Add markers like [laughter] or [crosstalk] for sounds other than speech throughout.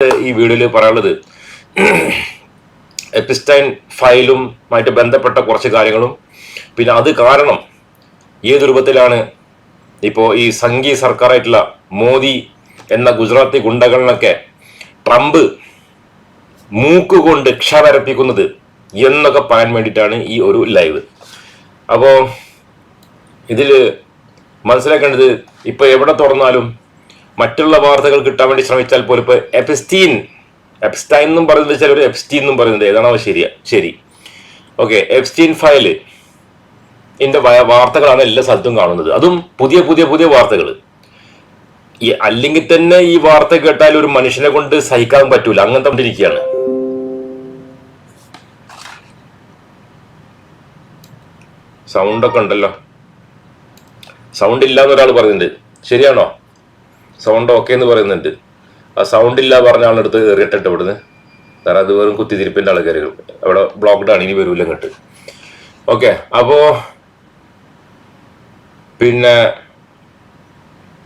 ഈ വീഡിയോയിൽ പറയാനുള്ളത് എപ്പിസ്റ്റൈൻ ഫയലുമായിട്ട് ബന്ധപ്പെട്ട കുറച്ച് കാര്യങ്ങളും. പിന്നെ അത് കാരണം ഏത് രൂപത്തിലാണ് ഇപ്പോൾ ഈ സംഘീ സർക്കാരായിട്ടുള്ള മോദി എന്ന ഗുജറാത്തി ഗുണ്ടകളിനൊക്കെ ട്രംപ് മൂക്കുകൊണ്ട് ക്ഷവരപ്പിക്കുന്നത് എന്നൊക്കെ പറയാൻ വേണ്ടിയിട്ടാണ് ഈ ഒരു ലൈവ്. അപ്പോൾ ഇതിൽ മനസ്സിലാക്കേണ്ടത് ഇപ്പോൾ എവിടെ തുറന്നാലും മറ്റുള്ള വാർത്തകൾ കിട്ടാൻ വേണ്ടി ശ്രമിച്ചാൽ പോലും ഇപ്പോൾ എപ്സ്റ്റീൻ എപ്സ്റ്റൈൻ എന്നും പറയുന്നത് ചിലർ എപ്സ്റ്റീൻ എന്നും പറയുന്നത് ഏതാണോ ശരിയാ ശരി. Okay Epstein file. ഇതിന്റെ വ- വാർത്തകളാണ് എല്ലാ സ്ഥലത്തും കാണുന്നത്. അതും പുതിയ പുതിയ പുതിയ വാർത്തകൾ ഈ അല്ലെങ്കിൽ തന്നെ ഈ വാർത്ത കേട്ടാൽ ഒരു മനുഷ്യനെ കൊണ്ട് സഹിക്കാൻ പറ്റൂല. അങ്ങനത്തെ കൊണ്ടിരിക്കുകയാണ്. സൗണ്ട് ഒക്കെ ഉണ്ടല്ലോ. സൗണ്ട് ഇല്ലാന്ന് ഒരാൾ പറയുന്നുണ്ട്. ശരിയാണോ? സൗണ്ട് ഓക്കെ എന്ന് പറയുന്നുണ്ട്. ആ സൗണ്ട് ഇല്ല പറഞ്ഞ ആളെടുത്ത് എറിയിട്ടിട്ട് ഇവിടുന്ന്. കാരണം അത് വെറും കുത്തിത്തിരിപ്പിന്റെ കയറി അവിടെ ബ്ലോക്ക്ഡ് ആണ് ഇനി വരൂല ഇങ്ങോട്ട്. ഓക്കെ അപ്പോ പിന്നെ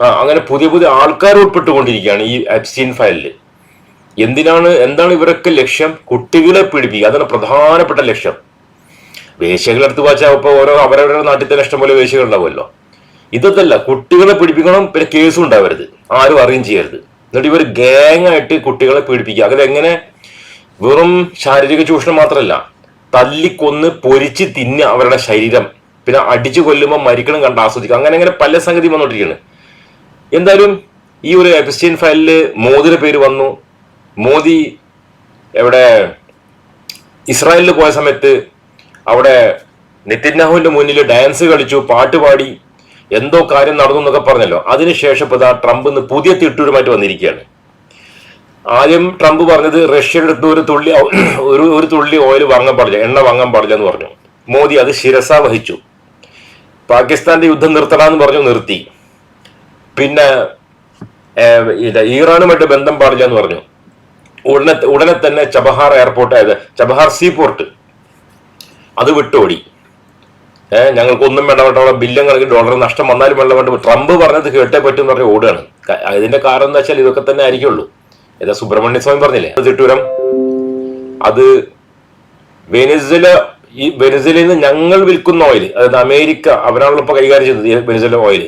ആ അങ്ങനെ പുതിയ പുതിയ ആൾക്കാർ ഉൾപ്പെട്ടുകൊണ്ടിരിക്കുകയാണ് ഈ അബ്സീൻ ഫയലിൽ എന്തിനാണ് എന്താണ് ഇവരൊക്കെ ലക്ഷ്യം? കുട്ടികളെ പീഡിപ്പിക്കുക. അതാണ് പ്രധാനപ്പെട്ട ലക്ഷ്യം. വേശ്യകളെടുത്ത് വാച്ചാൽ ഇപ്പോൾ ഓരോ അവരവരുടെ നാട്ടിൽ തന്നെ ഇഷ്ടംപോലെ വേശ്യകൾ ഉണ്ടാവുമല്ലോ. ഇതൊന്നല്ല കുട്ടികളെ പീഡിപ്പിക്കണം പിന്നെ കേസും ഉണ്ടാവരുത്. ആരും അറിയും ചെയ്യരുത്. എന്നിട്ട് ഇവർ ഗാങ് ആയിട്ട് കുട്ടികളെ പീഡിപ്പിക്കുക. അതിലെങ്ങനെ വെറും ശാരീരിക ചൂഷണം മാത്രമല്ല തല്ലിക്കൊന്ന് പൊരിച്ച് തിന്ന അവരുടെ ശരീരം. പിന്നെ അടിച്ചു കൊല്ലുമ്പോൾ മരിക്കണം കണ്ട് ആസ്വദിക്കുക. അങ്ങനെ അങ്ങനെ പല സംഗതി വന്നുകൊണ്ടിരിക്കുകയാണ് എന്തായാലും ഈ ഒരു എപ്പിസ്റ്റീൻ ഫയലിൽ മോദിയുടെ പേര് വന്നു. മോദി എവിടെ? ഇസ്രായേലിൽ പോയ സമയത്ത് അവിടെ നെത്തിന്യാഹുവിന്റെ മുന്നിൽ ഡാൻസ് കളിച്ചു പാട്ട് പാടി. എന്തോ കാര്യം നടന്നു എന്നൊക്കെ പറഞ്ഞല്ലോ. അതിനുശേഷം ഇപ്പൊ ഇതാ ട്രംപ് ഇന്ന് പുതിയ തിട്ടൂരുമായിട്ട് വന്നിരിക്കുകയാണ്. ആദ്യം ട്രംപ് പറഞ്ഞത് റഷ്യയുടെ അടുത്ത് ഒരു തുള്ളി [clears throat] ഒരു ഒരു തുള്ളി ഓയിൽ വാങ്ങാൻ പാടില്ല എണ്ണ വാങ്ങാൻ പാടില്ല എന്ന് പറഞ്ഞു. മോദി അത് ശിരസ വഹിച്ചു. പാകിസ്ഥാന്റെ യുദ്ധം നിർത്തണമെന്ന് പറഞ്ഞു നിർത്തി. പിന്നെ ഈറാനുമായിട്ട് ബന്ധം പാടില്ല എന്ന് പറഞ്ഞു. ഉടനെ ഉടനെ തന്നെ Chabahar airport Chabahar sea port അത് വിട്ടോടി. ഏഹ് ഞങ്ങൾക്ക് ഒന്നും വേണ്ട വേണ്ട അവിടെ ബില്യം കണക്കിന് ഡോളർ നഷ്ടം വന്നാലും വേണ്ട വേണ്ട ട്രംപ് പറഞ്ഞത് കേട്ടേ പറ്റും എന്ന് പറഞ്ഞ് ഓടുകയാണ്. അതിന്റെ കാരണം എന്താ വെച്ചാൽ ഇതൊക്കെ തന്നെ ആയിരിക്കുള്ളൂ. ഏതാ സുബ്രഹ്മണ്യ സ്വാമി പറഞ്ഞില്ലേ? തിട്ടൂരം. അത് വെനിസില ഈ വെനിസിലയിൽ നിന്ന് ഞങ്ങൾ വിൽക്കുന്ന ഓയിൽ അതായത് അമേരിക്ക അവരാണല്ലോ ഇപ്പൊ കൈകാര്യം ചെയ്തത് വെനിസില ഓയിൽ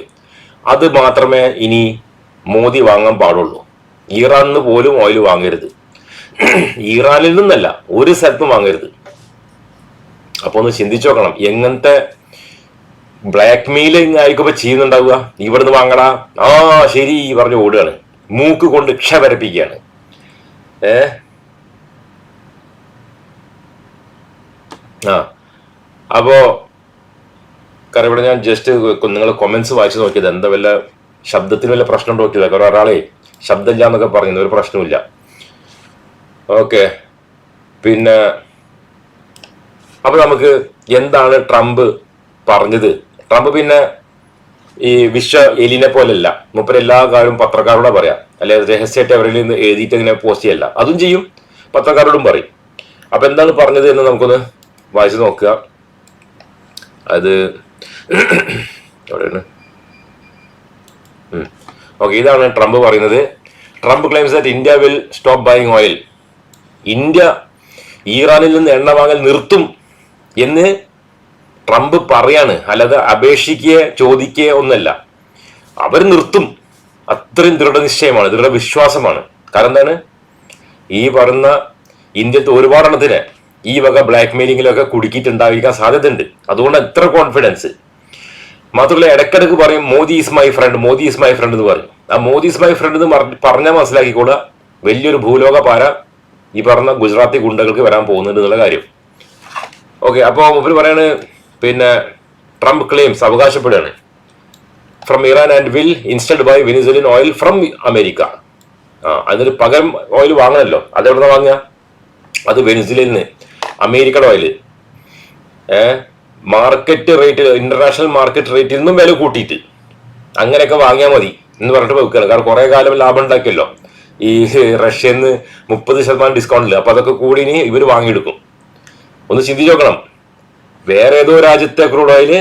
അത് മാത്രമേ ഇനി മോദി വാങ്ങാൻ പാടുള്ളൂ. ഇറാനിൽ പോലും ഓയിൽ വാങ്ങരുത്. ഇറാനിൽ നിന്നല്ല ഒരു സ്ഥലത്തും വാങ്ങരുത്. അപ്പൊ ഒന്ന് ചിന്തിച്ചു നോക്കണം. എങ്ങനത്തെ ബ്ലാക്ക് മെയിലിങ് ആയിക്കോ ചെയ്യുന്നുണ്ടാവുക? ഇവിടുന്ന് വാങ്ങടാ. ആ ശരി പറഞ്ഞു ഓടുകയാണ്. മൂക്ക് കൊണ്ട് ക്ഷവരപ്പിക്കുകയാണ്. ഏ? ആ. അപ്പോ കാരണം ഇവിടെ ഞാൻ ജസ്റ്റ് നിങ്ങൾ കൊമന്റ്സ് വായിച്ചു നോക്കിയത്. എന്താ വല്ല ശബ്ദത്തിന് വല്ല പ്രശ്നം നോക്കിയതാ? കാരണം ഒരാളെ ശബ്ദമില്ല എന്നൊക്കെ പറയുന്നു ഒരു പ്രശ്നമില്ല ഓക്കെ. പിന്നെ അപ്പൊ നമുക്ക് എന്താണ് ട്രംപ് പറഞ്ഞത്? ട്രംപ് പിന്നെ ഈ വിശ്വ എലിനെ പോലല്ല മുപ്പര് എല്ലാ കാര്യവും പത്രക്കാരോടെ പറയാം. അല്ലെ രഹസ്യമായിട്ട് അവരിൽ നിന്ന് എഴുതിയിട്ട് ഇങ്ങനെ പോസ്റ്റ് ചെയ്യല്ല. അതും ചെയ്യും. പത്രക്കാരോടും പറയും. അപ്പൊ എന്താണ് പറഞ്ഞത് എന്ന് നമുക്കൊന്ന് വായിച്ചു നോക്കുക. അത് എവിടെയാണ്? ഓക്കെ ഇതാണ് ട്രംപ് പറയുന്നത്. Trump claims that India will stop buying oil India ഇറാനിൽ നിന്ന് എണ്ണ വാങ്ങൽ നിർത്തും. എന്ന് ട്രംപ് പറയാണ്. അല്ലാതെ അപേക്ഷിക്കുക ചോദിക്കുക ഒന്നല്ല. അവർ നിർത്തും. അത്രയും ദൃഢനിശ്ചയമാണ് ദൃഢവിശ്വാസമാണ്. കാരണം എന്താണ്? ഈ പറയുന്ന ഇന്ത്യത്തെ ഒരുപാടെണ്ണത്തിന് ഈ വക ബ്ലാക്ക് മെയിലിങ്ങിലൊക്കെ കുടുക്കിയിട്ടുണ്ടായിരിക്കാൻ സാധ്യതയുണ്ട്. അതുകൊണ്ട് എത്ര കോൺഫിഡൻസ്. മാത്രമല്ല ഇടക്കിടക്ക് പറയും Modi is my friend Modi is my friend എന്ന് പറയും. ആ മോദി ഈസ് മൈ ഫ്രണ്ട് എന്ന് പറഞ്ഞ- പറഞ്ഞാൽ മനസ്സിലാക്കിക്കൂടാ വലിയൊരു ഭൂലോക പാര ഈ പറഞ്ഞ ഗുജറാത്തി ഗുണ്ടകൾക്ക് വരാൻ പോകുന്നുണ്ട് എന്നുള്ള കാര്യം. ഓക്കെ അപ്പോൾ മുമ്പിൽ പറയാണ് പിന്നെ Trump claims അവകാശപ്പെടുകയാണ്. From Iran and will instead buy Venezuelan oil from America ആ അതിന് പകരം ഓയിൽ വാങ്ങണല്ലോ. അത് എവിടെ വാങ്ങുക? അത് വെനിസുലിൽ നിന്ന് അമേരിക്കയുടെ oil market rate international market റേറ്റിൽ നിന്നും വില കൂട്ടിയിട്ട് അങ്ങനെയൊക്കെ വാങ്ങിയാൽ മതി എന്ന് പറഞ്ഞിട്ട് വെക്കുകയാണ് കാരണം കുറെ കാലം ലാഭം ഉണ്ടാക്കിയല്ലോ. ഈ റഷ്യയിൽ നിന്ന് മുപ്പത് ശതമാനം ഡിസ്കൗണ്ടിൽ അപ്പൊ അതൊക്കെ കൂടി ഇനി ഇവർ വാങ്ങിയെടുക്കും. ഒന്ന് ചിന്തിച്ചു നോക്കണം വേറെ ഏതോ രാജ്യത്തെ ക്രൂഡ് ഓയിൽ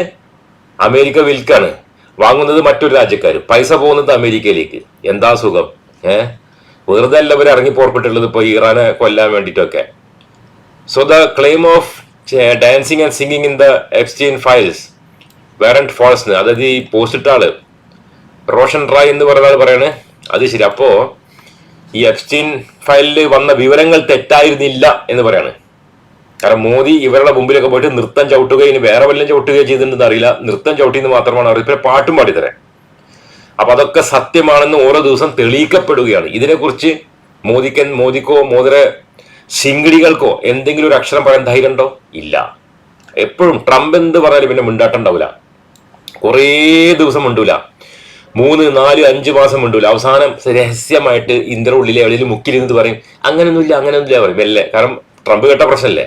അമേരിക്ക വിൽക്കാണ്. വാങ്ങുന്നത് മറ്റൊരു രാജ്യക്കാർ പൈസ പോകുന്നത് അമേരിക്കയിലേക്ക്. എന്താ സുഖം? ഏഹ് വെറുതെ അല്ല ഇവർ ഇറങ്ങി പുറപ്പെട്ടുള്ളത് ഇപ്പൊ ഇറാനെ കൊല്ലാൻ വേണ്ടിയിട്ടൊക്കെ. So the claim of dancing and singing in the exchange files വേറെ ഫോൾസ് അതായത് ഈ പോസ്റ്റ് ഇട്ട ആൾ റോഷൻ റായ് എന്ന് പറയുന്ന ആൾ പറയാണ്. അത് ശരി. അപ്പോ ഈ എഫ്സ്റ്റീൻ ഫയലിൽ വന്ന വിവരങ്ങൾ തെറ്റായിരുന്നില്ല എന്ന് പറയാണ്. കാരണം മോദി ഇവരുടെ മുമ്പിലൊക്കെ പോയിട്ട് നൃത്തം ചവിട്ടുകയും ഇനി വേറെ വല്ലതും ചവിട്ടുകയോ ചെയ്തിട്ടുണ്ടെന്ന് അറിയില്ല. നൃത്തം ചവിട്ടിയെന്ന് മാത്രമാണ് അവർ പിന്നെ പാട്ടും പാടിത്തരാൻ. അപ്പൊ അതൊക്കെ സത്യമാണെന്ന് ഓരോ ദിവസം തെളിയിക്കപ്പെടുകയാണ്. ഇതിനെക്കുറിച്ച് മോദിക്കൻ മോദിക്കോ മോദിയുടെ ശിങ്കിടികൾക്കോ എന്തെങ്കിലും ഒരു അക്ഷരം പറയാൻ ധൈര്യം ഉണ്ടോ? ഇല്ല. എപ്പോഴും ട്രംപ് എന്ത് പറഞ്ഞാലും പിന്നെ മിണ്ടാട്ടുണ്ടാവില്ല കുറേ ദിവസം മിണ്ടൂല. മൂന്ന് നാല് അഞ്ച് മാസം മിണ്ടൂല. അവസാനം രഹസ്യമായിട്ട് ഇന്ദ്ര ഉള്ളിലെ എവിടെയും മുക്കിലിരുന്ന് പറയും അങ്ങനെയൊന്നുമില്ല അങ്ങനെയൊന്നുമില്ല പറയും. മെല്ലെ. കാരണം ട്രംപ് കേട്ട പ്രശ്നമല്ലേ?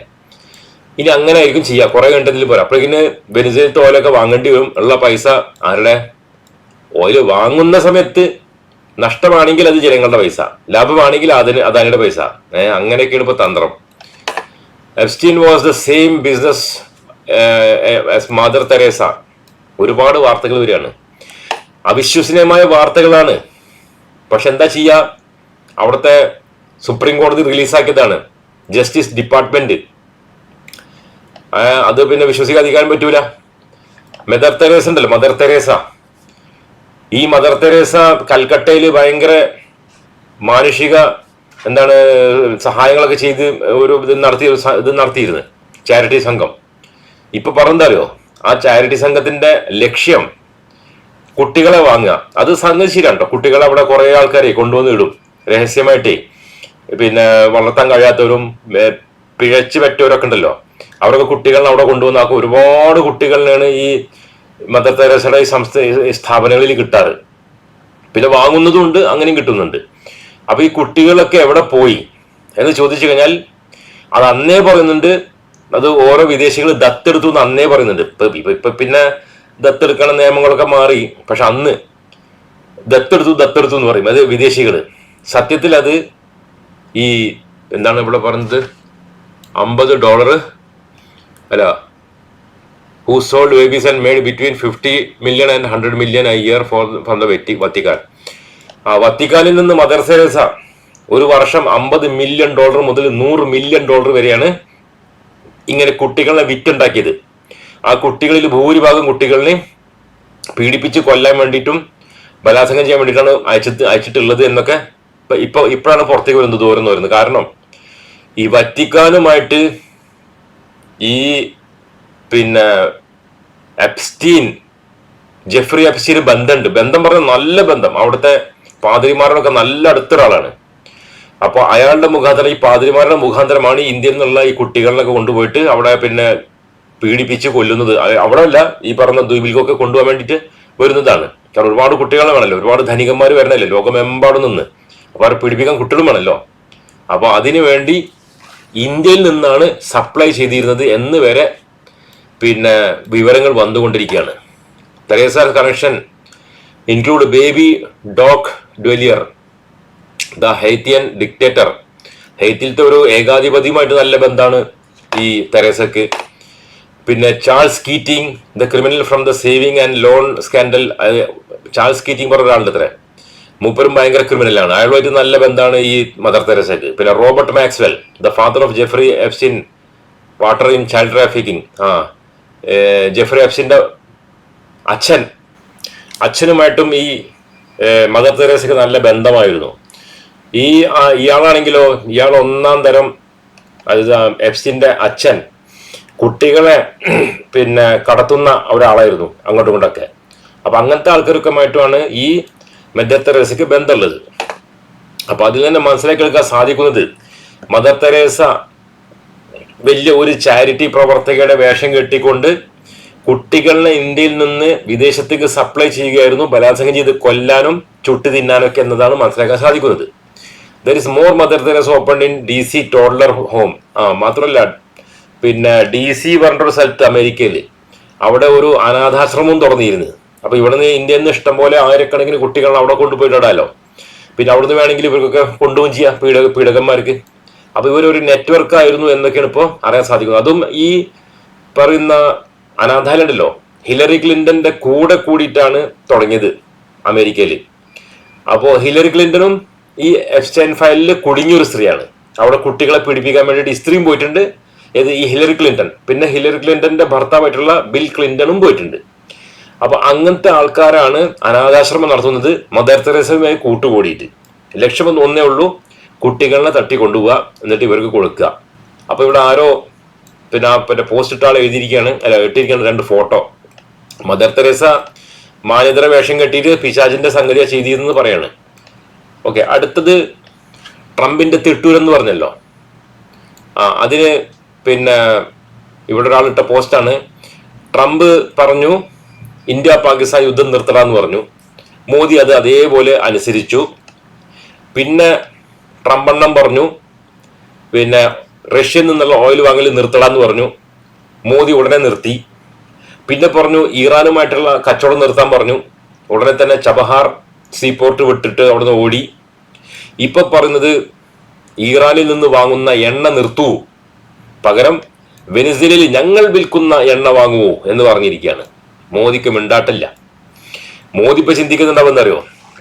ഇനി അങ്ങനെ ആയിരിക്കും ചെയ്യുക കുറെ കണ്ടതിൽ പോരാ. അപ്പോഴേക്കിന് വെനിസേലത്തെ ഓയിലൊക്കെ വാങ്ങേണ്ടി വരും. ഉള്ള പൈസ ആരുടെ? ഓയിൽ വാങ്ങുന്ന സമയത്ത് നഷ്ടമാണെങ്കിൽ അത് ജനങ്ങളുടെ പൈസ. ലാഭമാണെങ്കിൽ അതിന് അദാനിയുടെ പൈസ. അങ്ങനെയൊക്കെയാണ് ഇപ്പൊ തന്ത്രം. Epstein was the same business Mother Teresa ഒരുപാട് വാർത്തകൾ വരികയാണ്. അവിശ്വസനീയമായ വാർത്തകളാണ്. പക്ഷെ എന്താ ചെയ്യുക അവിടുത്തെ സുപ്രീം കോടതി റിലീസാക്കിയതാണ്. ജസ്റ്റിസ് ഡിപ്പാർട്ട്മെന്റ് അത് പിന്നെ വിശ്വസിക്കാതിരിക്കാൻ പറ്റൂല. മദർ തെരേസ ഉണ്ടല്ലോ മദർ തെരേസ ഈ മദർ തെരേസ കൽക്കട്ടയിൽ ഭയങ്കര മാനുഷിക എന്താണ് സഹായങ്ങളൊക്കെ ചെയ്ത് ഒരു ഇത് നടത്തി ഇത് നടത്തിയിരുന്നു ചാരിറ്റി സംഘം. ഇപ്പൊ പറഞ്ഞാലോ ആ ചാരിറ്റി സംഘത്തിന്റെ ലക്ഷ്യം കുട്ടികളെ വാങ്ങുക. അത് സംഗതി കേട്ടോ കുട്ടികളെ അവിടെ കുറെ ആൾക്കാരെ കൊണ്ടുവന്ന് ഇടും. രഹസ്യമായിട്ടേ. പിന്നെ വളർത്താൻ കഴിയാത്തവരും പിഴച്ചു പറ്റവരൊക്കെ ഉണ്ടല്ലോ. അവരൊക്കെ കുട്ടികളെ അവിടെ കൊണ്ടുവന്ന ഒരുപാട് കുട്ടികളിലാണ് ഈ മദർ തെരേസയുടെ ഈ സംസ്ഥ സ്ഥാപനങ്ങളിൽ കിട്ടാറ്. പിന്നെ വാങ്ങുന്നതുണ്ട് അങ്ങനെയും കിട്ടുന്നുണ്ട്. അപ്പൊ ഈ കുട്ടികളൊക്കെ എവിടെ പോയി എന്ന് ചോദിച്ചു കഴിഞ്ഞാൽ അത് അന്നേ പറയുന്നുണ്ട് അത് ഓരോ വിദേശികൾ ദത്തെടുത്തു എന്ന് അന്നേ പറയുന്നുണ്ട്. ഇപ്പൊ ഇപ്പൊ പിന്നെ ദത്തെടുക്കണ നിയമങ്ങളൊക്കെ മാറി. പക്ഷെ അന്ന് ദത്തെടുത്തു ദത്തെടുത്തു എന്ന് പറയും. അത് വിദേശികൾ സത്യത്തിൽ അത് ഈ എന്താണ് ഇവിടെ പറഞ്ഞത്? അമ്പത് ഡോളർ അല്ല who sold babies and made between 50 million and 100 million a year for from the Vati- Vatican ആ വത്തിക്കാനിൽ നിന്ന് മദർ തെരേസ ഒരു വർഷം അമ്പത് മില്യൺ ഡോളർ മുതൽ നൂറ് മില്യൺ ഡോളർ വരെയാണ് ഇങ്ങനെ കുട്ടികളെ വിറ്റുണ്ടാക്കിയത്. ആ കുട്ടികളിൽ ഭൂരിഭാഗം കുട്ടികളിനെ പീഡിപ്പിച്ച് കൊല്ലാൻ വേണ്ടിയിട്ടും ബലാത്സംഗം ചെയ്യാൻ വേണ്ടിയിട്ടാണ് അയച്ചിട്ട് അയച്ചിട്ടുള്ളത് എന്നൊക്കെ ഇപ്പൊ ഇപ്പൊ ഇപ്പോഴാണ് പുറത്തേക്ക് വരുന്നത് ദൂരം എന്ന് വരുന്നത് കാരണം ഈ വത്തിക്കാനുമായിട്ട് ഈ പിന്നെ എപ്സ്റ്റീൻ ജെഫ്രി എപ്സ്റ്റീന് ബന്ധമുണ്ട്. ബന്ധം പറഞ്ഞാൽ നല്ല ബന്ധം. അവിടുത്തെ പാതിരിമാരോടൊക്കെ നല്ല അടുത്തൊരാളാണ്. അപ്പൊ അയാളുടെ മുഖാന്തരം ഈ പാതിരിമാരുടെ മുഖാന്തരമാണ് ഇന്ത്യയിൽ നിന്നുള്ള ഈ കുട്ടികളിലൊക്കെ കൊണ്ടുപോയിട്ട് അവിടെ പിന്നെ പീഡിപ്പിച്ച് കൊല്ലുന്നത്. അവിടെ അല്ല ഈ പറഞ്ഞ ദ്വീപിലേക്കൊക്കെ കൊണ്ടുപോകാൻ വേണ്ടിയിട്ട് വരുന്നതാണ്. കാരണം ഒരുപാട് കുട്ടികളെ വേണമല്ലോ. ഒരുപാട് ധനികന്മാർ വരണല്ലോ ലോകമെമ്പാടും നിന്ന്. അപ്പൊ അവരെ പീഡിപ്പിക്കാൻ കുട്ടികളും വേണമല്ലോ. അപ്പൊ അതിനു വേണ്ടി ഇന്ത്യയിൽ നിന്നാണ് സപ്ലൈ ചെയ്തിരുന്നത് എന്ന് വരെ പിന്നെ വിവരങ്ങൾ വന്നുകൊണ്ടിരിക്കുകയാണ്. Teresa connection include baby doc Duvalier the Haitian dictator ഹൈത്തിലത്തെ ഒരു ഏകാധിപതിയുമായിട്ട് നല്ല ബന്ധമാണ് ഈ തെരേസക്ക്. പിന്നെ Charles Keating the criminal from the saving and loan scandal Charles Keating പറഞ്ഞ ഒരാളുണ്ട് അത്ര മൂപ്പരും ഭയങ്കര ക്രിമിനലാണ് അയാളുമായിട്ട് നല്ല ബന്ധമാണ് ഈ മദർ തെരസയ്ക്ക്. പിന്നെ Robert Maxwell the father of Jeffrey Epstein water in child trafficking. ആ ജെഫ്രി എഫ്സിന്റെ അച്ഛൻ. അച്ഛനുമായിട്ടും ഈ മദർ തെരേസയ്ക്ക് നല്ല ബന്ധമായിരുന്നു. ഈ ഇയാളാണെങ്കിലോ ഇയാൾ ഒന്നാം തരം അത് എഫ്സിന്റെ അച്ഛൻ കുട്ടികളെ പിന്നെ കടത്തുന്ന ഒരാളായിരുന്നു അങ്ങോട്ടും ഇങ്ങോട്ടൊക്കെ അപ്പൊ അങ്ങനത്തെ ആൾക്കാരൊക്കെയുമായിട്ടുമാണ് ഈ മദർ തെരേസയ്ക്ക് ബന്ധമുള്ളത്. അപ്പൊ അതിൽ തന്നെ മനസ്സിലാക്കി എടുക്കാൻ സാധിക്കുന്നത് മദർ തെരേസ വലിയ ഒരു ചാരിറ്റി പ്രവർത്തകയുടെ വേഷം കെട്ടിക്കൊണ്ട് കുട്ടികളെ ഇന്ത്യയിൽ നിന്ന് വിദേശത്തേക്ക് സപ്ലൈ ചെയ്യുകയായിരുന്നു. ബലാത്സംഗം ചെയ്ത് കൊല്ലാനും ചുട്ടു തിന്നാനും ഒക്കെ എന്നതാണ് മനസ്സിലാക്കാൻ സാധിക്കുന്നത്. There is more Mother Teresa open in D C toddler home ആ മാത്രമല്ല പിന്നെ ഡി സി പറഞ്ഞൊരു സ്ഥലത്ത് അമേരിക്കയിൽ അവിടെ ഒരു അനാഥാശ്രമവും തുറന്നിരുന്നു. അപ്പൊ ഇവിടെ നിന്ന് ഇന്ത്യയിൽ നിന്ന് ഇഷ്ടംപോലെ ആയിരക്കണക്കിന് കുട്ടികൾ അവിടെ കൊണ്ടുപോയിട്ട് ഇടാലോ പിന്നെ അവിടുന്ന് വേണമെങ്കിൽ ഇവർക്കൊക്കെ കൊണ്ടുപോകും ചെയ്യാം പീഡ പീഡകന്മാർക്ക്. അപ്പൊ ഇവരൊരു നെറ്റ്വർക്ക് ആയിരുന്നു എന്നൊക്കെയാണ് ഇപ്പോൾ അറിയാൻ സാധിക്കുന്നത്. അതും ഈ പറയുന്ന അനാഥാലുണ്ടല്ലോ ഹിലറി ക്ലിന്റന്റെ കൂടെ കൂടിയിട്ടാണ് തുടങ്ങിയത് അമേരിക്കയിൽ അപ്പോൾ ഹിലറി ക്ലിന്റനും ഈ എഫ്സ്റ്റൈൻ ഫയലിൽ കുടുങ്ങിയൊരു സ്ത്രീയാണ്. അവിടെ കുട്ടികളെ പീഡിപ്പിക്കാൻ വേണ്ടിയിട്ട് ഇസ്ത്രീയും പോയിട്ടുണ്ട്. ഇത് ഈ ഹിലറി ക്ലിന്റൺ. പിന്നെ ഹിലറി ക്ലിന്റന്റെ ഭർത്താവായിട്ടുള്ള ബിൽ ക്ലിന്റണും പോയിട്ടുണ്ട്. അപ്പൊ അങ്ങനത്തെ ആൾക്കാരാണ് അനാഥാശ്രമം നടത്തുന്നത്. മദർ തെരേസയുമായി കൂട്ടുകൂടിയിട്ട്. ലക്ഷ്യം ഒന്നേ ഉള്ളൂ. കുട്ടികളെ തട്ടി കൊണ്ടുപോവുക എന്നിട്ട് ഇവർക്ക് കൊടുക്കുക. അപ്പൊ ഇവിടെ ആരോ പിന്നെ പിന്നെ പോസ്റ്റ് ഇട്ടാൾ എഴുതിയിരിക്കുകയാണ്. അല്ല ഇട്ടിരിക്കുകയാണ് രണ്ട് ഫോട്ടോ മദർ തെരേസ മാനേതര വേഷം കെട്ടിയിട്ട് പിശാചിന്റെ സംഗതിയാണ് ചെയ്തിരുന്നത് പറയാണ്. ഓക്കെ അടുത്തത് ട്രംപിന്റെ തിട്ടൂരെന്ന് പറഞ്ഞല്ലോ. ആ അതിന് പിന്നെ ഇവിടെ ഒരാളിട്ട പോസ്റ്റാണ് ട്രംപ് പറഞ്ഞു ഇന്ത്യ പാകിസ്ഥാൻ യുദ്ധം നിർത്തണമെന്ന് പറഞ്ഞു. മോദി അത് അതേപോലെ അനുസരിച്ചു. പിന്നെ ട്രംപ് എണ്ണം പറഞ്ഞു. പിന്നെ റഷ്യയിൽ നിന്നുള്ള ഓയിൽ വാങ്ങൽ നിർത്തണമെന്ന് പറഞ്ഞു. മോദി ഉടനെ നിർത്തി. പിന്നെ പറഞ്ഞു ഇറാനുമായിട്ടുള്ള കച്ചവടം നിർത്താൻ പറഞ്ഞു. ഉടനെ തന്നെ ചബഹാർ സീപോർട്ട് വിട്ടിട്ട് അവിടുന്ന് ഓടി. ഇപ്പൊ പറയുന്നത് ഇറാനിൽ നിന്ന് വാങ്ങുന്ന എണ്ണ നിർത്തൂ. പകരം വെനിസിലയിൽ ഞങ്ങൾ വിൽക്കുന്ന എണ്ണ വാങ്ങുവോ എന്ന് പറഞ്ഞിരിക്കുകയാണ്. മോദിക്ക് മിണ്ടാട്ടില്ല. മോദി ഇപ്പൊ ചിന്തിക്കുന്നുണ്ടാവുന്നറിയോ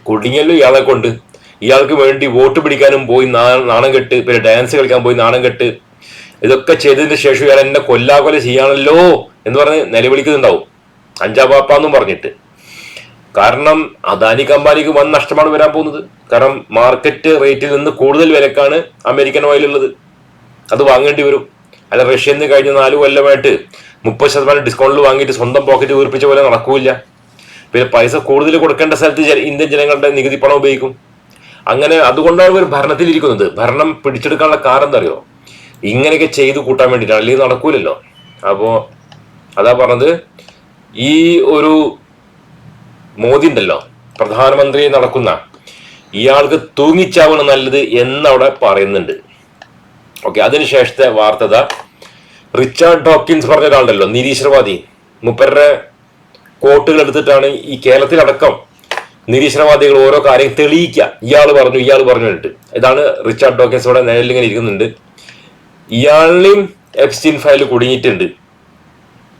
കുടുങ്ങിയല്ലോ ഇയാളെ കൊണ്ട്. ഇയാൾക്ക് വേണ്ടി വോട്ട് പിടിക്കാനും പോയി നാണം കെട്ട് പിന്നെ ഡാൻസ് കളിക്കാൻ പോയി നാണം കെട്ട്. ഇതൊക്കെ ചെയ്തതിന് ശേഷം ഇയാൾ എന്നെ കൊല്ലാകൊല ചെയ്യാണല്ലോ എന്ന് പറഞ്ഞ് നിലവിളിക്കുന്നുണ്ടാവും. അഞ്ചാം പാപ്പാന്നും പറഞ്ഞിട്ട്. കാരണം അദാനി കമ്പാനിക്ക് വൻ നഷ്ടമാണ് വരാൻ പോകുന്നത്. കാരണം മാർക്കറ്റ് റേറ്റിൽ നിന്ന് കൂടുതൽ വിലക്കാണ് അമേരിക്കൻ ഓയിൽ ഉള്ളത് അത് വാങ്ങേണ്ടി വരും. അല്ല റഷ്യയിൽ നിന്ന് കഴിഞ്ഞ നാല് കൊല്ലമായിട്ട് മുപ്പത് ശതമാനം ഡിസ്കൗണ്ടിൽ വാങ്ങിയിട്ട് സ്വന്തം പോക്കറ്റ് വീർപ്പിച്ച പോലെ നടക്കൂല പിന്നെ പൈസ കൂടുതൽ കൊടുക്കേണ്ട സ്ഥലത്ത് ഇന്ത്യൻ ജനങ്ങളുടെ നികുതി പണം ഉപയോഗിക്കും. അങ്ങനെ അതുകൊണ്ടാണ് ഇവർ ഭരണത്തിലിരിക്കുന്നത്. ഭരണം പിടിച്ചെടുക്കാനുള്ള കാരണം എന്താ അറിയോ? ഇങ്ങനെയൊക്കെ ചെയ്തു കൂട്ടാൻ വേണ്ടിയിട്ടാണ്. അല്ലെങ്കിൽ നടക്കൂലല്ലോ. അപ്പോ അതാ പറഞ്ഞത്. ഈ ഒരു മോദി ഉണ്ടല്ലോ. പ്രധാനമന്ത്രി നടക്കുന്ന. ഇയാൾക്ക് തൂങ്ങിച്ചാവണം നല്ലത് എന്നവിടെ പറയുന്നുണ്ട്. ഓക്കെ അതിനുശേഷത്തെ വാർത്തത റിച്ചാർഡ് ഡോക്കിൻസ് പറഞ്ഞ ഒരാളുണ്ടല്ലോ നിരീശ്വരവാദി മുപ്പരുടെ കോട്ടുകൾ എടുത്തിട്ടാണ് ഈ കേരളത്തിലടക്കം നിരീശ്വരവാദികൾ ഓരോ കാര്യം തെളിയിക്കുക. ഇയാൾ പറഞ്ഞു ഇയാൾ പറഞ്ഞു എന്നിട്ട്. ഇതാണ് റിച്ചാർഡ് ഡോക്കിൻസ് ഇവിടെ നിഴലിങ്ങനെ ഇരിക്കുന്നുണ്ട്. ഇയാളിലും എപ്സ്റ്റീൻ ഫയൽ കുടുങ്ങിയിട്ടുണ്ട്.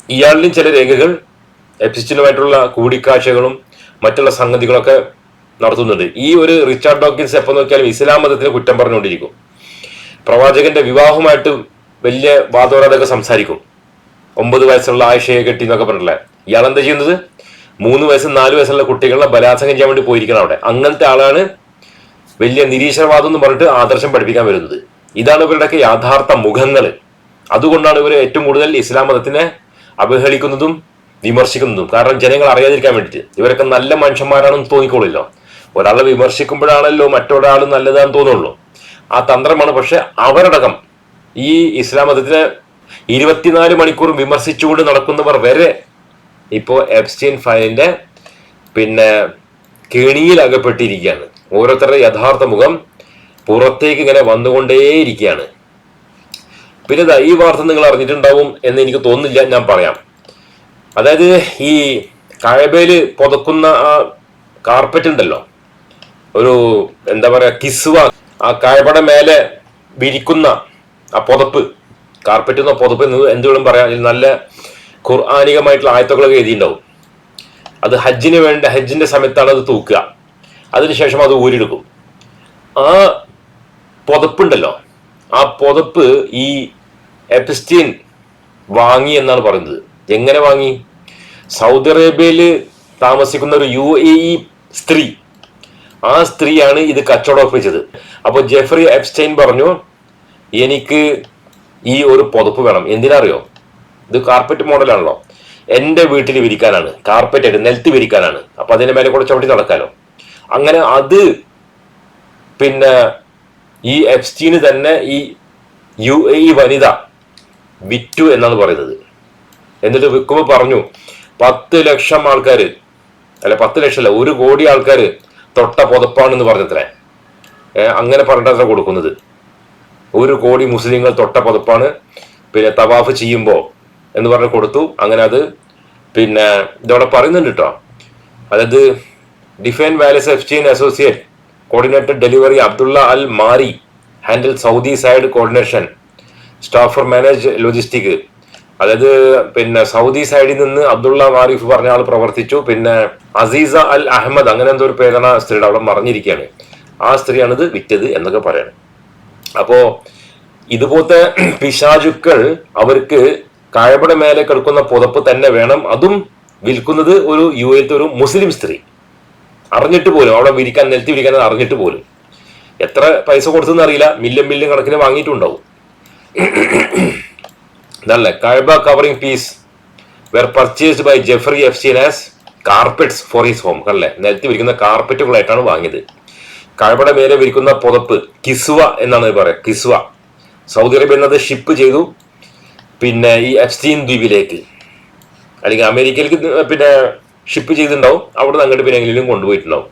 ഇയാളിലും ചില രേഖകൾ എപ്സിസ്റ്റിനുമായിട്ടുള്ള കൂടിക്കാഴ്ചകളും മറ്റുള്ള സംഗതികളൊക്കെ നടത്തുന്നുണ്ട്. ഈ ഒരു റിച്ചാർഡ് ഡോക്കിൻസ് എപ്പോൾ നോക്കിയാലും ഇസ്ലാം മതത്തിന് കുറ്റം പറഞ്ഞുകൊണ്ടിരിക്കും. പ്രവാചകന്റെ വിവാഹമായിട്ട് വലിയ വാദോരാതൊക്കെ സംസാരിക്കും. ഒമ്പത് വയസ്സുള്ള ആയിഷയെ കെട്ടി എന്നൊക്കെ പറഞ്ഞില്ലേ ഇയാൾ എന്താ ചെയ്യുന്നത്? മൂന്ന് വയസ്സും നാല് വയസ്സുള്ള കുട്ടികളെ ബലാത്സംഗം ചെയ്യാൻ വേണ്ടി പോയിരിക്കണം അവിടെ. അങ്ങനത്തെ ആളാണ് വലിയ നിരീശ്വരവാദം എന്ന് പറഞ്ഞിട്ട് ആദർശം പഠിപ്പിക്കാൻ വരുന്നത്. ഇതാണ് ഇവരുടെയൊക്കെ യാഥാർത്ഥ മുഖങ്ങൾ അതുകൊണ്ടാണ് ഇവർ ഏറ്റവും കൂടുതൽ ഇസ്ലാം മതത്തിനെ അവഹേളിക്കുന്നതും വിമർശിക്കുന്നതും. കാരണം ജനങ്ങൾ അറിയാതിരിക്കാൻ വേണ്ടിയിട്ട്. ഇവരൊക്കെ നല്ല മനുഷ്യന്മാരാണെന്ന് തോന്നിക്കോളില്ലോ. ഒരാളെ വിമർശിക്കുമ്പോഴാണല്ലോ മറ്റൊരാൾ നല്ലതാണെന്ന് തോന്നുള്ളൂ. ആ തന്ത്രമാണ് പക്ഷെ അവരടക്കം ഈ ഇസ്ലാം മതത്തിനെ ഇരുപത്തിനാല് മണിക്കൂർ വിമർശിച്ചുകൊണ്ട് നടക്കുന്നവർ വരെ ഇപ്പോൾ എബ്സ്റ്റീൻ ഫയലിന്റെ പിന്നെ കെണിയിൽ അകപ്പെട്ടിരിക്കുകയാണ്. ഓരോരുത്തരുടെ യഥാർത്ഥ മുഖം പുറത്തേക്ക് ഇങ്ങനെ വന്നുകൊണ്ടേയിരിക്കുകയാണ്. പിന്നെ ഈ വാർത്ത നിങ്ങൾ അറിഞ്ഞിട്ടുണ്ടാവും എന്ന് എനിക്ക് തോന്നുന്നില്ല ഞാൻ പറയാം. അതായത് ഈ കഴബയിൽ പുതക്കുന്ന ആ കാർപ്പറ്റ് ഉണ്ടല്ലോ ഒരു എന്താ പറയാ കിസ്വ ആ കായപട മേലെ വിരിക്കുന്ന ആ പുതപ്പ് കാർപ്പറ്റ് എന്ന പുതപ്പ് എന്ന് എന്തുകൊണ്ടും പറയാം. നല്ല ഖുർആാനികമായിട്ടുള്ള ആയത്തുകളൊക്കെ എഴുതിയിട്ടുണ്ടാവും. അത് ഹജ്ജിന് വേണ്ട ഹജ്ജിന്റെ സമയത്താണ് അത് തൂക്കുക. അതിനുശേഷം അത് ഊരിടുക്കും ആ പുതപ്പുണ്ടല്ലോ. ആ പുതപ്പ് ഈ എപ്സ്റ്റീൻ വാങ്ങി എന്നാണ് പറയുന്നത്. എങ്ങനെ വാങ്ങി? സൗദി അറേബ്യയിൽ താമസിക്കുന്ന ഒരു യു എ ഇ സ്ത്രീ. ആ സ്ത്രീയാണ് ഇത് കച്ചവടം ഒപ്പിച്ചത്. അപ്പോൾ ജെഫറി എപ്സ്റ്റൈൻ പറഞ്ഞു എനിക്ക് ഈ ഒരു പുതപ്പ് വേണം. എന്തിനറിയോ? ഇത് കാർപ്പറ്റ് മോഡലാണല്ലോ എന്റെ വീട്ടിൽ വിരിക്കാനാണ്. കാർപ്പറ്റ് ആയിട്ട് നിലത്ത് വിരിക്കാനാണ്. അപ്പൊ അതിന്റെ മേലെ കൂടെ ചവിട്ടി നടക്കാലോ. അങ്ങനെ അത് പിന്നെ ഈ എപ്സ്റ്റീന് തന്നെ ഈ യു എ ഇ വനിത വിറ്റു എന്നാണ് പറയുന്നത്. എന്നിട്ട് വിൽക്കുമ്പോൾ പറഞ്ഞു പത്ത് ലക്ഷം ആൾക്കാർ അല്ല പത്ത് ലക്ഷം അല്ല ഒരു കോടി ആൾക്കാർ തൊട്ട പുതപ്പാണെന്ന് പറഞ്ഞത്രേ. അങ്ങനെ പറഞ്ഞിട്ടാണ് കൊടുക്കുന്നത്. ഒരു കോടി മുസ്ലിങ്ങൾ തൊട്ട പതിപ്പാണ് പിന്നെ തവാഫ് ചെയ്യുമ്പോൾ എന്ന് പറഞ്ഞ് കൊടുത്തു. അങ്ങനെ അത് പിന്നെ ഇതവിടെ പറയുന്നുണ്ട് കേട്ടോ അതായത് define Wallace chin associate coordinator delivery Abdullah Al Mari handle Saudi side coordination staff for manage logistic. അതായത് പിന്നെ സൗദി സൈഡിൽ നിന്ന് അബ്ദുള്ള മാരിഫ് പറഞ്ഞ ആൾ പ്രവർത്തിച്ചു. പിന്നെ അസീസ അൽ അഹമ്മദ് അങ്ങനെ എന്തോ ഒരു പേരാണ് ആ സ്ത്രീയുടെ അവിടെ മറിഞ്ഞിരിക്കുകയാണ്. ആ സ്ത്രീയാണിത് വിറ്റത് എന്നൊക്കെ പറയണം. അപ്പോ ഇതുപോലത്തെ പിശാചുക്കൾ അവർക്ക് കായപട മേലെ കിടക്കുന്ന പുതപ്പ് തന്നെ വേണം. അതും വിൽക്കുന്നത് ഒരു യു എത്തെ ഒരു മുസ്ലിം സ്ത്രീ. അറിഞ്ഞിട്ട് പോലും അവിടെ വിരിക്കാൻ നിലത്തി വിരിക്കാൻ അറിഞ്ഞിട്ട് പോലും. എത്ര പൈസ കൊടുത്തെന്ന് അറിയില്ല. മില്യൺ മില്യൺ കണക്കിന് വാങ്ങിയിട്ടുണ്ടാവും. നല്ല കഴബ covering piece were purchased by Jeffrey Epstein as carpets for his home അല്ലേ? നിലത്തി വിരിക്കുന്ന കാർപ്പറ്റുകളായിട്ടാണ് വാങ്ങിയത്. കഴബയുടെ മേലെ വിരിക്കുന്ന പുതപ്പ് കിസ്വ എന്നാണ് പറയുക കിസ്വ. സൗദി അറേബ്യ എന്നത് ഷിപ്പ് ചെയ്തു. പിന്നെ ഈ അഫ്സീൻ ദ്വീപിലേക്ക്. അല്ലെങ്കിൽ അമേരിക്കയിലേക്ക് പിന്നെ ഷിപ്പ് ചെയ്തിട്ടുണ്ടാവും. അവിടെ നിന്ന് അങ്ങോട്ട് പിന്നെ എങ്ങനെയും കൊണ്ടുപോയിട്ടുണ്ടാവും.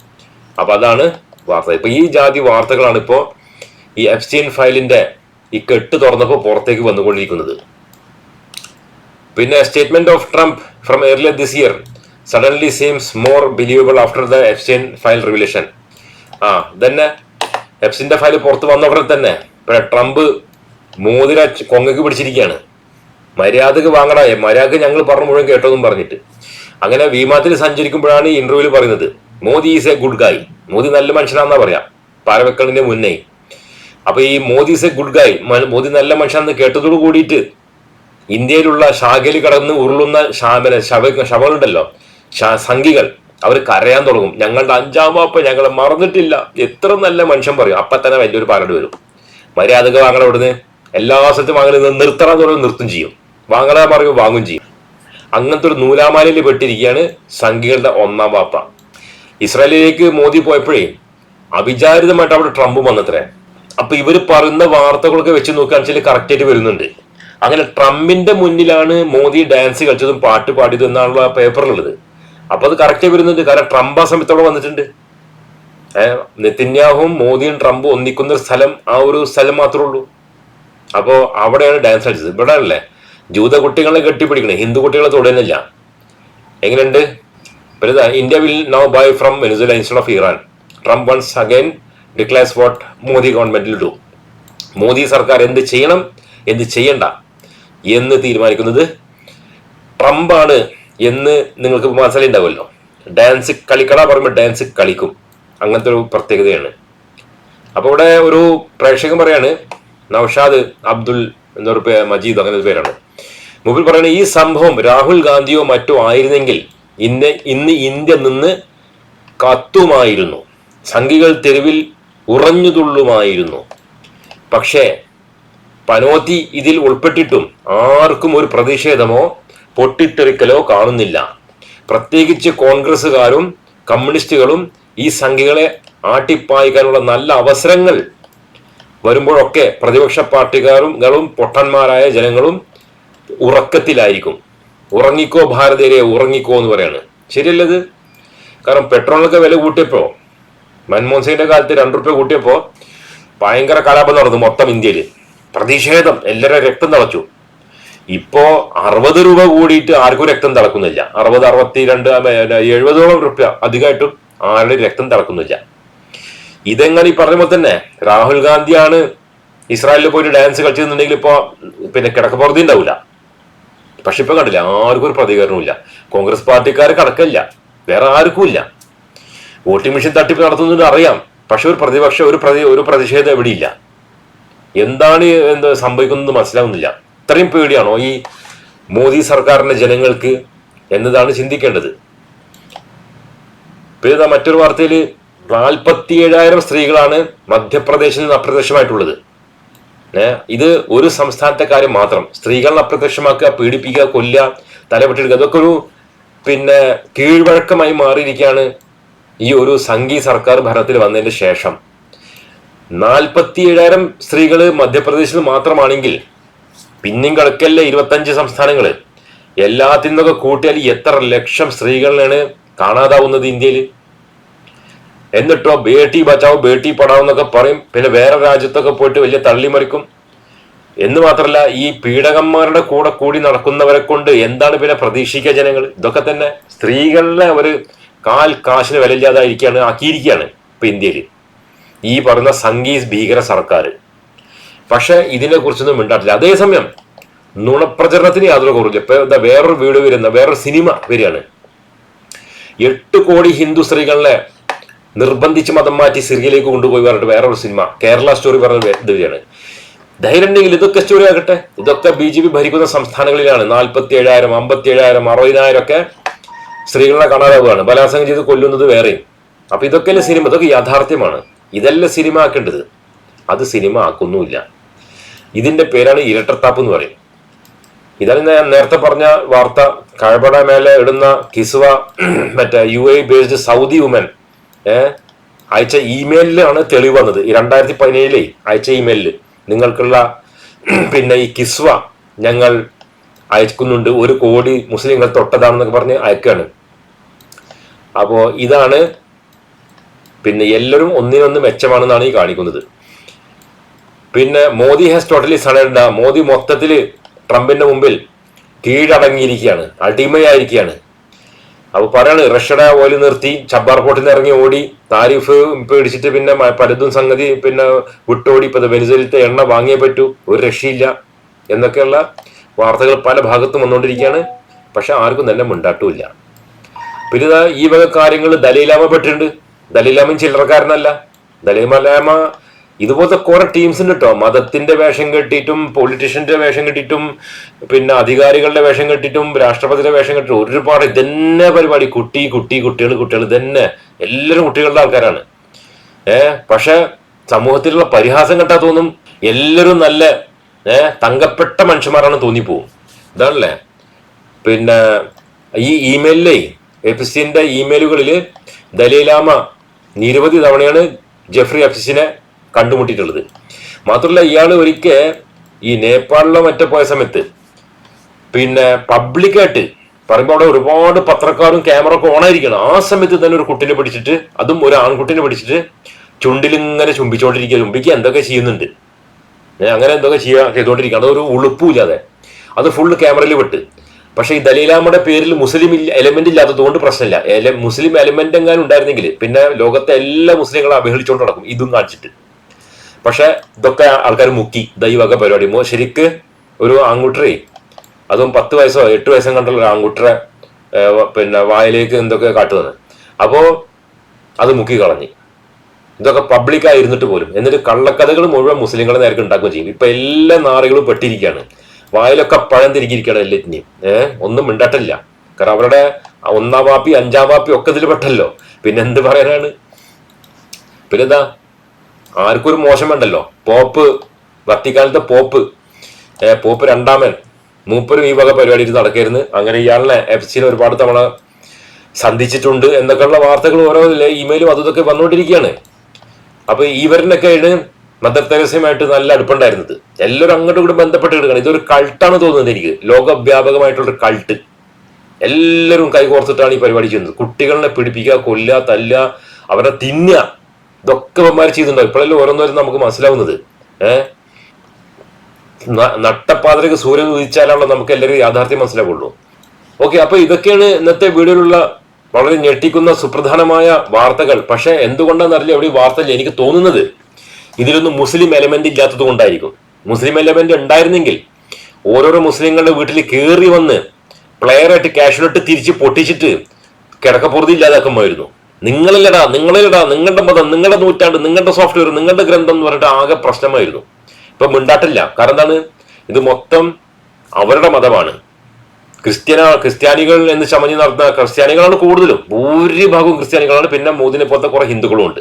അപ്പൊ അതാണ് വാർത്ത. ഇപ്പൊ ഈ ജാതി വാർത്തകളാണ് ഇപ്പോ ഈ എഫ്സ്റ്റീൻ ഫയലിന്റെ ഈ കെട്ട് തുറന്നപ്പോൾ പുറത്തേക്ക് വന്നുകൊണ്ടിരിക്കുന്നത്. പിന്നെ statement of Trump from earlier this year suddenly seems more believable after the Epstein file revelation ആ ഇതന്നെ. എഫ്സിന്റെ ഫയൽ പുറത്ത് വന്ന ഉടനെ തന്നെ. ട്രംപ് മോതിര കൊങ്ങക്ക് പിടിച്ചിരിക്കുകയാണ് മര്യാദയ്ക്ക് വാങ്ങണ. മര്യാദയ്ക്ക് ഞങ്ങൾ പറഞ്ഞു മുഴുവൻ കേട്ടോന്നും പറഞ്ഞിട്ട്. അങ്ങനെ വിമാനത്തിൽ സഞ്ചരിക്കുമ്പോഴാണ് ഈ ഇന്റർവ്യൂവിൽ പറയുന്നത്. മോദി ഈസ് എ ഗുഡ് ഗായ്. മോദി നല്ല മനുഷ്യനാണെന്നാ പറയാം. പാരവെക്കളിന്റെ മുന്നേ. അപ്പൊ ഈ മോദി ഈസ് എ ഗുഡ് ഗായ്. മോദി നല്ല മനുഷ്യനാണെന്ന് കേട്ടതോട് കൂടിയിട്ട് ഇന്ത്യയിലുള്ള ശാഖയിൽ കടന്ന് ഉരുളുന്ന ശവങ്ങളുണ്ടല്ലോ. സംഘികൾ. അവർ കരയാൻ തുടങ്ങും. ഞങ്ങളുടെ അഞ്ചാം വാപ്പ ഞങ്ങളെ മറന്നിട്ടില്ല. എത്ര നല്ല മനുഷ്യൻ പറയും. അപ്പൊ തന്നെ വലിയൊരു പാലട് വരും. മര്യാദയ്ക്ക് വാങ്ങണ ഇവിടുന്ന് എല്ലാ സ്ഥലത്തും വാങ്ങുന്നത് നിർത്തണം തുടങ്ങി നിർത്തും ചെയ്യും. വാങ്ങണ പറയും വാങ്ങും ചെയ്യും. അങ്ങനത്തെ ഒരു നൂലാമാലയിൽ പെട്ടിരിക്കുകയാണ് സംഘികളുടെ ഒന്നാം വാപ്പ. ഇസ്രായേലിലേക്ക് മോദി പോയപ്പോഴേ അവിചാരിതമായിട്ട് അവിടെ ട്രംപ് വന്നത്രേ. അപ്പൊ ഇവർ പറയുന്ന വാർത്തകളൊക്കെ വെച്ച് നോക്കുകയാണെന്ന് വെച്ചാൽ കറക്റ്റ് ആയിട്ട് വരുന്നുണ്ട്. അങ്ങനെ ട്രംപിന്റെ മുന്നിലാണ് മോദി ഡാൻസ് കളിച്ചതും പാട്ട് പാടിയതും എന്നാണുള്ള പേപ്പറിലുള്ളത് അപ്പൊ അത് കറക്റ്റ് വരുന്നുണ്ട്. കാരണം ട്രംപ് ആ സമയത്തോടെ വന്നിട്ടുണ്ട്. നെത്തിന്യാഹും മോദിയും ട്രംപും ഒന്നിക്കുന്ന സ്ഥലം ആ ഒരു സ്ഥലം മാത്രമേ ഉള്ളൂ. അപ്പോ അവിടെയാണ് ഡാൻസ് കളിച്ചത്. ഇവിടെ അല്ലേ ജൂത കുട്ടികളെ കെട്ടിപ്പിടിക്കണേ. ഹിന്ദു കുട്ടികളെ തൊടുന്നില്ല എങ്ങനെയുണ്ട്? പിന്നെ India will now buy from Venezuela instead of Iran Trump once again declares what Modi ഗവൺമെന്റിൽ ഡു മോദി സർക്കാർ എന്ത് ചെയ്യണം? എന്ത് ചെയ്യണ്ട? എന്ന് തീരുമാനിക്കുന്നത് ട്രംപാണ്. എന്ന് നിങ്ങൾക്ക് മനസ്സിലുണ്ടാവുമല്ലോ ഡാൻസ് കളിക്കട പറയുമ്പോൾ ഡാൻസ് കളിക്കും. അങ്ങനത്തെ ഒരു പ്രത്യേകതയാണ്. അപ്പൊ ഇവിടെ ഒരു പ്രേക്ഷകൻ പറയാണ് നൌഷാദ് അബ്ദുൽ എന്നൊരു പേ- മജീദ് അങ്ങനെ ഒരു പേരാണ്. മുമ്പിൽ പറയുന്നത് ഈ സംഭവം രാഹുൽ ഗാന്ധിയോ മറ്റോ ആയിരുന്നെങ്കിൽ ഇന്ന് ഇന്ന് ഇന്ത്യ നിന്ന് കത്തുമായിരുന്നു. സംഘികൾ തെരുവിൽ ഉറഞ്ഞുതുള്ളുമായിരുന്നു. പക്ഷേ പനോത്തി ഇതിൽ ഉൾപ്പെട്ടിട്ടും ആർക്കും ഒരു പ്രതിഷേധമോ പൊട്ടിത്തെറിക്കലോ കാണുന്നില്ല. പ്രത്യേകിച്ച് കോൺഗ്രസ്സുകാരും കമ്മ്യൂണിസ്റ്റുകളും ഈ സംഖ്യകളെ ആട്ടിപ്പായിക്കാനുള്ള നല്ല അവസരങ്ങൾ വരുമ്പോഴൊക്കെ പ്രതിപക്ഷ പാർട്ടിക്കാരും പൊട്ടന്മാരായ ജനങ്ങളും ഉറക്കത്തിലായിരിക്കും. ഉറങ്ങിക്കോ ഭാരതീയരെ ഉറങ്ങിക്കോ എന്ന് പറയാണ്. ശരിയല്ലത്? കാരണം പെട്രോളിനൊക്കെ വില കൂട്ടിയപ്പോ മൻമോഹൻ സിംഗിന്റെ കാലത്ത് രണ്ടു റുപ്യ കൂട്ടിയപ്പോ ഭയങ്കര കലാപം നടന്നു മൊത്തം ഇന്ത്യയിൽ പ്രതിഷേധം എല്ലാവരും രക്തം തിളച്ചു. ഇപ്പോ അറുപത് രൂപ കൂടിയിട്ട് ആർക്കും രക്തം തിളക്കുന്നില്ല. അറുപത് അറുപത്തിരണ്ട് എഴുപതോളം റുപ്യ അധികമായിട്ടും ആരുടെ രക്തം തിളക്കുന്നില്ല. ഇതെങ്ങനെ ഈ പറഞ്ഞ പോലെ തന്നെ രാഹുൽ ഗാന്ധിയാണ് ഇസ്രായേലിൽ പോയിട്ട് ഡാൻസ് കളിച്ചെന്നുണ്ടെങ്കിൽ ഇപ്പോ പിന്നെ കിടക്കപ്പുറത്തി ഉണ്ടാവില്ല പക്ഷെ ഇപ്പൊ കണ്ടില്ല ആർക്കും ഒരു പ്രതികരണവും ഇല്ല. കോൺഗ്രസ് പാർട്ടിക്കാർ കടക്കില്ല വേറെ ആർക്കും ഇല്ല. വോട്ടിംഗ് മെഷീൻ തട്ടിപ്പ് നടത്തുന്നതിന് അറിയാം. പക്ഷെ ഒരു പ്രതിപക്ഷം ഒരു പ്രതി ഒരു പ്രതിഷേധം എവിടെയില്ല. എന്താണ് എന്താ സംഭവിക്കുന്നത് മനസ്സിലാവുന്നില്ല. ഇത്രയും പേടിയാണോ ഈ മോദി സർക്കാരിന്റെ ജനങ്ങൾക്ക് എന്നതാണ് ചിന്തിക്കേണ്ടത്? പിന്നെ മറ്റൊരു വാർത്തയിൽ നാൽപ്പത്തി ഏഴായിരം സ്ത്രീകളാണ് മധ്യപ്രദേശിൽ നിന്ന് അപ്രത്യക്ഷമായിട്ടുള്ളത്. ഇത് ഒരു സംസ്ഥാനത്തെ കാര്യം മാത്രം. സ്ത്രീകളെ അപ്രത്യക്ഷമാക്കുക പീഡിപ്പിക്കുക കൊല്ലുക തലപെട്ടെടുക്കുക അതൊക്കെ ഒരു പിന്നെ കീഴ്വഴക്കമായി മാറിയിരിക്കുകയാണ് ഈ ഒരു സംഘി സർക്കാർ ഭരണത്തിൽ വന്നതിന് ശേഷം. നാൽപ്പത്തി ഏഴായിരം സ്ത്രീകൾ മധ്യപ്രദേശിൽ മാത്രമാണെങ്കിൽ പിന്നെയും കിടക്കല്ലേ ഇരുപത്തഞ്ച് സംസ്ഥാനങ്ങൾ എല്ലാത്തിൽ നിന്നൊക്കെ കൂട്ടിയാൽ എത്ര ലക്ഷം സ്ത്രീകളാണ് കാണാതാവുന്നത് ഇന്ത്യയിൽ? എന്നിട്ടോ ബേട്ടി ബച്ചാവോ ബേട്ടി പടാവ് എന്നൊക്കെ പറയും. പിന്നെ വേറെ രാജ്യത്തൊക്കെ പോയിട്ട് വലിയ തള്ളിമറിക്കും. എന്ന് മാത്രമല്ല ഈ പീഡകന്മാരുടെ കൂടെ കൂടി നടക്കുന്നവരെ കൊണ്ട് എന്താണ് പിന്നെ പ്രതീക്ഷിക്കുക ജനങ്ങൾ ഇതൊക്കെ തന്നെ സ്ത്രീകളിലെ ഒരു കാൽ കാശിന് വിലയില്ലാതായിരിക്കുകയാണ് ആക്കിയിരിക്കുകയാണ് ഇപ്പൊ ഇന്ത്യയിൽ. ഈ പറയുന്ന സംഗീസ് ഭീകര സർക്കാർ പക്ഷെ ഇതിനെ കുറിച്ചൊന്നും മിണ്ടാട്ടില്ല. അതേസമയം നുണപ്രചരണത്തിന് യാതൊരു കുറവില്ല ഇപ്പൊ എന്താ വേറൊരു വീഡിയോ വരുന്ന വേറൊരു സിനിമ വരികയാണ്. എട്ട് കോടി ഹിന്ദു സ്ത്രീകളെ നിർബന്ധിച്ച് മതം മാറ്റി സിറിയയിലേക്ക് കൊണ്ടുപോയി പറഞ്ഞിട്ട് വേറൊരു സിനിമ കേരള സ്റ്റോറി പറഞ്ഞ ഇത് വരികയാണ്. ധൈര്യം ഉണ്ടെങ്കിൽ ഇതൊക്കെ സ്റ്റോറി ആകട്ടെ. ഇതൊക്കെ ബി ജെ പി ഭരിക്കുന്ന സംസ്ഥാനങ്ങളിലാണ്. നാൽപ്പത്തി ഏഴായിരം അമ്പത്തി ഏഴായിരം അറുപതിനായിരം ഒക്കെ സ്ത്രീകളെ കാണാതാവുകയാണ്. ബലാത്സംഗം ചെയ്ത് കൊല്ലുന്നത് വേറെയും. അപ്പൊ ഇതൊക്കെയല്ലേ സിനിമ? ഇതൊക്കെ യാഥാർത്ഥ്യമാണ്. ഇതല്ല സിനിമ ആക്കേണ്ടത്? അത് സിനിമ ആക്കുന്നുമില്ല. ഇതിന്റെ പേരാണ് ഇരട്ടത്താപ്പ് എന്ന് പറയും. ഇതാണ് ഞാൻ നേരത്തെ പറഞ്ഞ വാർത്ത. കഴപട മേലെ ഇടുന്ന കിസ്വ [clears throat] മറ്റേ U A based Saudi woman അയച്ച ഇമെയിലാണ് തെളിവ് വന്നത്. ഈ രണ്ടായിരത്തി പതിനേഴിലെ അയച്ച ഇമെയിലിൽ നിങ്ങൾക്കുള്ള [clears throat] പിന്നെ ഈ കിസ്വ ഞങ്ങൾ അയക്കുന്നുണ്ട്. ഒരു കോടി മുസ്ലിങ്ങൾ തൊട്ടതാണെന്നൊക്കെ പറഞ്ഞ് അയക്കാണ്. അപ്പോ ഇതാണ് പിന്നെ എല്ലാവരും ഒന്നിനൊന്ന് മെച്ചമാണെന്നാണ് ഈ കാണിക്കുന്നത്. പിന്നെ Modi has totally surrendered Modi മൊത്തത്തിൽ ട്രംപിന്റെ മുമ്പിൽ കീഴടങ്ങിയിരിക്കുകയാണ്. അടിമയായിരിക്കുകയാണ്. അപ്പോൾ പറയാണ് റഷ്യയുടെ ഓയിൽ നിർത്തി ചബ്ബാർ പോർട്ടിൽ നിന്ന് ഇറങ്ങി ഓടി താരിഫ് പേടിച്ചിട്ട് പിന്നെ പലതും സംഗതി പിന്നെ വിട്ടോടി. ഇപ്പോൾ വെനിസലിത്തെ എണ്ണ വാങ്ങിയേ പറ്റൂ ഒരു രക്ഷയില്ല എന്നൊക്കെയുള്ള വാർത്തകൾ പല ഭാഗത്തും വന്നുകൊണ്ടിരിക്കുകയാണ്. പക്ഷെ ആർക്കും തന്നെ മുണ്ടാട്ടുമില്ല. പിന്നെ ഈ വക കാര്യങ്ങൾ ദലൈലാമ പെട്ടിട്ടുണ്ട്. ദലൈലാമയും ചില്ലറക്കാരനല്ല. ദലൈലാമ ഇതുപോലത്തെ കുറെ ടീംസ് ഉണ്ട് കേട്ടോ മതത്തിന്റെ വേഷം കെട്ടിയിട്ടും പൊളിറ്റീഷ്യന്റെ വേഷം കെട്ടിയിട്ടും പിന്നെ അധികാരികളുടെ വേഷം കെട്ടിയിട്ടും രാഷ്ട്രപതിയുടെ വേഷം കെട്ടിട്ടും ഒരുപാട് ഇതന്നെ പരിപാടി. കുട്ടി കുട്ടി കുട്ടികൾ കുട്ടികൾ ഇതന്നെ. എല്ലാവരും കുട്ടികളുടെ ആൾക്കാരാണ്. ഏഹ് പക്ഷെ സമൂഹത്തിലുള്ള പരിഹാസം കെട്ടാ തോന്നും എല്ലാവരും നല്ല ഏഹ് തങ്കപ്പെട്ട മനുഷ്യന്മാരാണ് തോന്നിപ്പോവും. ഇതാണല്ലേ? പിന്നെ ഈ ഇമെയിലിലെ എഫിസിന്റെ ഇമെയിലുകളിൽ ദലൈലാമ നിരവധി തവണയാണ് ജെഫ്രി എഫിസിനെ കണ്ടുമുട്ടിയിട്ടുള്ളത്. മാത്രമല്ല ഇയാൾ ഒരിക്കൽ ഈ നേപ്പാളിലോ മറ്റോ പോയ സമയത്ത് പിന്നെ പബ്ലിക്കായിട്ട് പറയുമ്പോൾ അവിടെ ഒരുപാട് പത്രക്കാരും ക്യാമറ ഒക്കെ ഓണായിരിക്കണം ആ സമയത്ത് തന്നെ ഒരു കുട്ടിനെ പിടിച്ചിട്ട് അതും ഒരു ആൺകുട്ടിനെ പിടിച്ചിട്ട് ചുണ്ടിലിങ്ങനെ ചുംബിച്ചോണ്ടിരിക്കുക. ചുംബിക്കുക എന്തൊക്കെ ചെയ്യുന്നുണ്ട്. അങ്ങനെ എന്തൊക്കെ ചെയ്യാ ചെയ്തുകൊണ്ടിരിക്കുക അതൊരു ഉളുപ്പുമില്ലാതെ. അത് ഫുള്ള് ക്യാമറയിൽ വിട്ട്. പക്ഷേ ഈ ദലീലാമയുടെ പേരിൽ മുസ്ലിം എലമെന്റ് ഇല്ലാത്തത് കൊണ്ട് പ്രശ്നമില്ല. മുസ്ലിം എലമെന്റ് എങ്ങാനും ഉണ്ടായിരുന്നെങ്കിൽ പിന്നെ ലോകത്തെ എല്ലാ മുസ്ലിങ്ങളും അപഹരിച്ചുകൊണ്ട് നടക്കും. ഇതും കാണിച്ചിട്ട്. പക്ഷെ ഇതൊക്കെ ആൾക്കാർ മുക്കി. ദൈവക പരിപാടി. മോ ശരിക്ക് ഒരു ആൺകുട്ടറെ അതും പത്ത് വയസ്സോ എട്ട് വയസ്സോ കണ്ടുള്ള ആൺകുട്ടറെ പിന്നെ വായിലേക്ക് എന്തൊക്കെ കാട്ടുന്നത്. അപ്പോ അത് മുക്കി കളഞ്ഞു. ഇതൊക്കെ പബ്ലിക്കായി ഇരുന്നിട്ട് പോലും. എന്നിട്ട് കള്ളക്കഥകൾ മുഴുവൻ മുസ്ലിങ്ങളെ നേരത്തെ ഉണ്ടാക്കുകയും ചെയ്യും. ഇപ്പൊ എല്ലാ നാറുകളും പെട്ടിരിക്കുകയാണ്. വായിലൊക്കെ പഴം തിരികിരിക്കുകയാണ് എല്ലാറ്റിനെയും. ഏഹ് ഒന്നും മിണ്ടട്ടില്ല. കാരണം അവരുടെ ഒന്നാം വാപ്പി അഞ്ചാം വാപ്പി ഒക്കെ ഇതിൽ പെട്ടല്ലോ. പിന്നെ എന്ത് പറയാനാണ്? പിന്നെന്താ? ആർക്കും ഒരു മോശം വേണ്ടല്ലോ. Pop വത്തിക്കാലത്തെ pop. പോപ്പ് രണ്ടാമൻ. മൂപ്പരും ഈ വക പരിപാടി നടക്കരുന്ന് അങ്ങനെ ഇയാളിനെ എഫ് സിയിൽ ഒരുപാട് തവണ സന്ധിച്ചിട്ടുണ്ട് എന്നൊക്കെയുള്ള വാർത്തകൾ ഓരോ ഇമെയിലും അതും ഇതൊക്കെ വന്നുകൊണ്ടിരിക്കുകയാണ്. അപ്പൊ ഇവരിനൊക്കെയാണ് മദർ തെരേസയുമായിട്ട് നല്ല അടുപ്പുണ്ടായിരുന്നത്. എല്ലാവരും അങ്ങോട്ടും കൂടെ ബന്ധപ്പെട്ട് കിടക്കണം. ഇതൊരു കൾട്ടാണ് തോന്നുന്നത് എനിക്ക്. ലോകവ്യാപകമായിട്ടുള്ള കൾട്ട് എല്ലാവരും കൈകോർത്തിട്ടാണ് ഈ പരിപാടി ചെയ്യുന്നത്. കുട്ടികളെ പിടിപ്പിക്കുക കൊല്ലുക തല്ലുക അവരെ തിന്നുക. ഇതൊക്കെ ഇവന്മാർ ചെയ്തിട്ടുണ്ടാവും. ഇപ്പോഴല്ലേ ഓരോന്നോരും നമുക്ക് മനസ്സിലാവുന്നത്. ഏഹ് നട്ടപ്പാതിരക്ക് സൂര്യൻ ഉദിച്ചാലാണല്ലോ നമുക്ക് എല്ലാവരും യാഥാർത്ഥ്യം മനസ്സിലാവുള്ളൂ. ഓക്കെ അപ്പൊ ഇതൊക്കെയാണ് ഇന്നത്തെ വീഡിയോയിലുള്ള വളരെ ഞെട്ടിക്കുന്ന സുപ്രധാനമായ വാർത്തകൾ. പക്ഷെ എന്തുകൊണ്ടാണെന്നറിയില്ല അവിടെ വാർത്തയിൽ എനിക്ക് തോന്നുന്നത് ഇതിലൊന്നും മുസ്ലിം എലമെന്റ് ഇല്ലാത്തത് കൊണ്ടായിരിക്കും. മുസ്ലിം എലമെന്റ് ഉണ്ടായിരുന്നെങ്കിൽ ഓരോരോ മുസ്ലിങ്ങളുടെ വീട്ടിൽ കയറി വന്ന് പ്ലെയറായിട്ട് ക്യാഷ്വലായിട്ട് തിരിച്ച് പൊട്ടിച്ചിട്ട് കിടക്കപ്പുറത്ത് ഇല്ലാതാക്കുമായിരുന്നു. നിങ്ങളില്ലടാ നിങ്ങളിലടാ നിങ്ങളുടെ മതം നിങ്ങളുടെ നൂറ്റാണ്ട് നിങ്ങളുടെ സോഫ്റ്റ്വെയർ നിങ്ങളുടെ ഗ്രന്ഥം എന്ന് പറഞ്ഞിട്ട് ആകെ പ്രശ്നമായിരുന്നു. ഇപ്പൊ മിണ്ടാട്ടില്ല. കാരണം എന്താണ്? ഇത് മൊത്തം അവരുടെ മതമാണ്. ക്രിസ്ത്യന ക്രിസ്ത്യാനികൾ എന്ന് ചമഞ്ഞ് നടത്തുന്ന ക്രിസ്ത്യാനികളാണ് കൂടുതലും. ഭൂരിഭാഗവും ക്രിസ്ത്യാനികളാണ്. പിന്നെ മോദിനെ പോലത്തെ കുറെ ഹിന്ദുക്കളും ഉണ്ട്.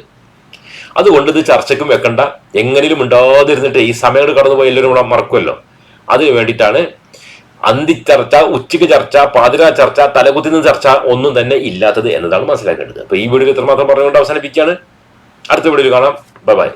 അതുകൊണ്ട് ഇത് ചർച്ചയ്ക്കും വെക്കണ്ട. എങ്ങനെയും ഉണ്ടാതിരുന്നിട്ട് ഈ സമയങ്ങൾ കടന്നുപോയി എല്ലാവരും കൂടെ മറക്കുമല്ലോ അതിന് വേണ്ടിയിട്ടാണ് അന്തി ചർച്ച ഉച്ചയ്ക്ക് ചർച്ച പാതിര ചർച്ച തലകുത്തിന് ചർച്ച ഒന്നും തന്നെ ഇല്ലാത്തത് എന്നതാണ് മനസ്സിലാക്കേണ്ടത്. അപ്പൊ ഈ വീഡിയോ ഇത്രമാത്രം പറഞ്ഞുകൊണ്ട് അവസാനിപ്പിക്കുകയാണ്. അടുത്ത വീഡിയോയിൽ കാണാം. Bye bye